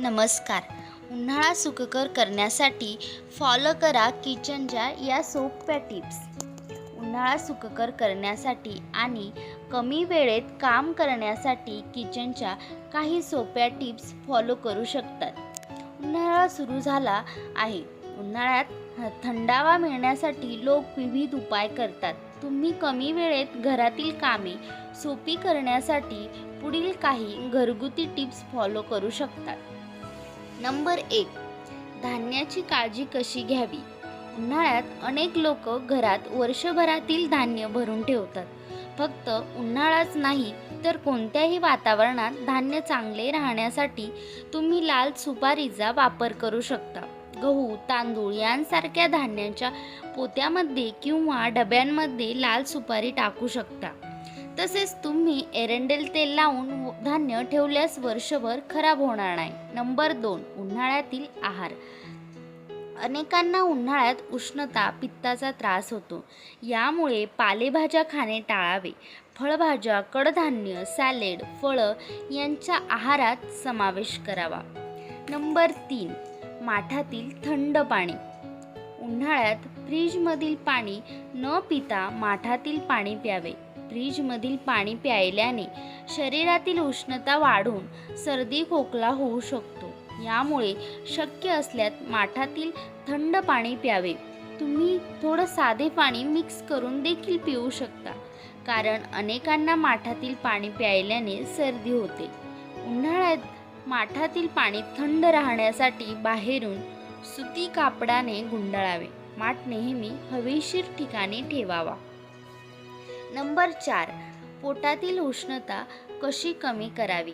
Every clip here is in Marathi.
नमस्कार. उन्हाळा सुखकर करण्यासाठी फॉलो करा किचनच्या या सोप्या टिप्स उन्हाळा सुखकर करण्यासाठी आणि कमी वेळेत काम करण्यासाठी किचनच्या काही सोप्या टिप्स फॉलो करू शकतात. उन्हाळा सुरू झाला आहे. उन्हाळ्यात थंडावा मिळण्यासाठी लोक विविध उपाय करतात. तुम्ही कमी वेळेत घरातील कामे सोपी करण्यासाठी पुढील काही घरगुती टिप्स फॉलो करू शकतात. नंबर एक धान्याची काळजी कशी घ्यावी? उन्हाळ्यात अनेक लोक घरात वर्षभरातील धान्य भरून ठेवतात. फक्त उन्हाळाच नाही तर कोणत्याही वातावरणात धान्य चांगले राहण्यासाठी तुम्ही लाल सुपारीचा वापर करू शकता. गहू तांदूळ यांसारख्या धान्याच्या पोत्यामध्ये किंवा डब्यांमध्ये लाल सुपारी टाकू शकता. तसेच तुम्ही एरंडेल तेल लावून धान्य ठेवल्यास वर्षभर खराब होणार नाही. नंबर दोन उन्हाळ्यातील आहार. अनेकांना उन्हाळ्यात उष्णता पित्ताचा त्रास होतो. यामुळे पालेभाज्या खाणे टाळावे. फळभाज्या कडधान्य सॅलेड फळं यांच्या आहारात समावेश करावा. नंबर तीन माठातील थंड पाणी. उन्हाळ्यात फ्रीजमधील पाणी न पिता माठातील पाणी प्यावे. फ्रीजमधील पाणी प्यायल्याने शरीरातील उष्णता वाढून सर्दी खोकला होऊ शकतो. यामुळे शक्य असल्यास माठातील थंड पाणी प्यावे. तुम्ही थोडं साधे पाणी मिक्स करून देखील पिऊ शकता कारण अनेकांना माठातील पाणी प्यायल्याने सर्दी होते. उन्हाळ्यात माठातील पाणी थंड राहण्यासाठी बाहेरून सुती कापडाने गुंडाळावे. माठ नेहमी हवेशीर ठिकाणी ठेवावा. नंबर चार पोटातील उष्णता कशी कमी करावी?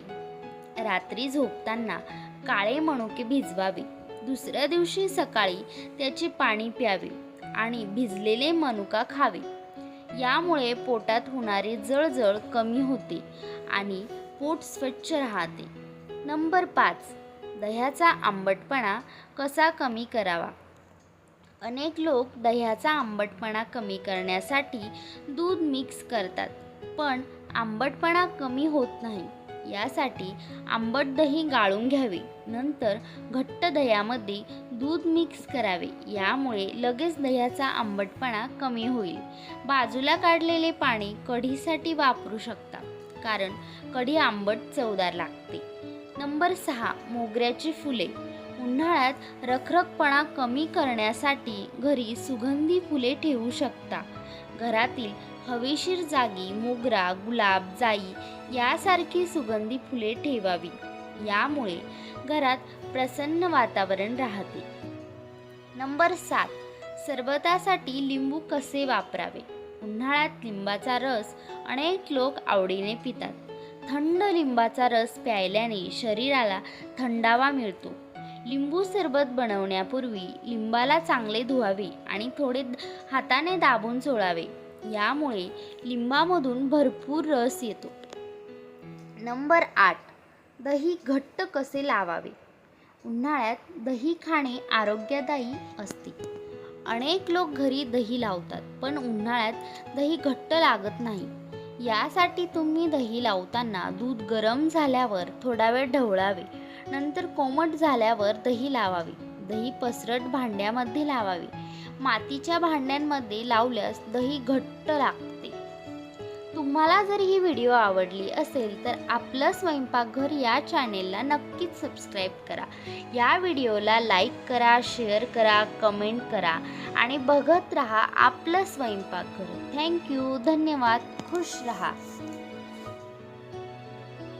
रात्री झोपताना काळे मनुके भिजवावे. दुसऱ्या दिवशी सकाळी त्याचे पाणी प्यावे आणि भिजलेले मनुका खावे. यामुळे पोटात होणारी जळजळ कमी होते आणि पोट स्वच्छ राहते. नंबर पाच दह्याचा आंबटपणा कसा कमी करावा? अनेक लोक दह्याचा आंबटपणा कमी करण्यासाठी दूध मिक्स करतात पण आंबटपणा कमी होत नाही. यासाठी आंबट दही गाळून घ्यावे नंतर घट्ट दह्यामध्ये दूध मिक्स करावे. यामुळे लगेच दह्याचा आंबटपणा कमी होईल. बाजूला काढलेले पाणी कढीसाठी वापरू शकता कारण कढी आंबट चवदार लागते. नंबर सहा मोगऱ्याची फुले. उन्हाळ्यात रखरखपणा कमी करण्यासाठी घरी सुगंधी फुले ठेवू शकता. घरातील हवेशीर जागी मोगरा गुलाब जाई यासारखी सुगंधी फुले ठेवावी. यामुळे घरात प्रसन्न वातावरण राहते. नंबर सात. सरबतासाठी लिंबू कसे वापरावे? उन्हाळ्यात लिंबाचा रस अनेक लोक आवडीने पितात. थंड लिंबाचा रस प्यायल्याने शरीराला थंडावा मिळतो. लिंबू सरबत बनवण्यापूर्वी लिंबाला चांगले धुवावे आणि थोडे हाताने दाबून सोडावे यामुळे लिंबामधून भरपूर रस येतो. नंबर आठ. दही घट्ट कसे लावावे? उन्हाळ्यात दही खाणे आरोग्यदायी असते. अनेक लोक घरी दही लावतात पण उन्हाळ्यात दही घट्ट लागत नाही. यासाठी तुम्ही दही लावताना दूध गरम झाल्यावर थोडा वेळ ढवळावे. नंतर कोमट झाल्यावर दही लावावी. दही पसरट भांड्यामध्ये लावावी. मातीच्या भांड्यांमध्ये लावल्यास दही घट्ट लागते. तुम्हाला जर ही व्हिडिओ आवडली असेल तर आपलं स्वयंपाकघर या चॅनेलला नक्कीच सबस्क्राईब करा. या व्हिडिओला लाईक करा शेअर करा कमेंट करा आणि बघत रहा आपलं स्वयंपाकघर. थँक्यू धन्यवाद. खुश रहा.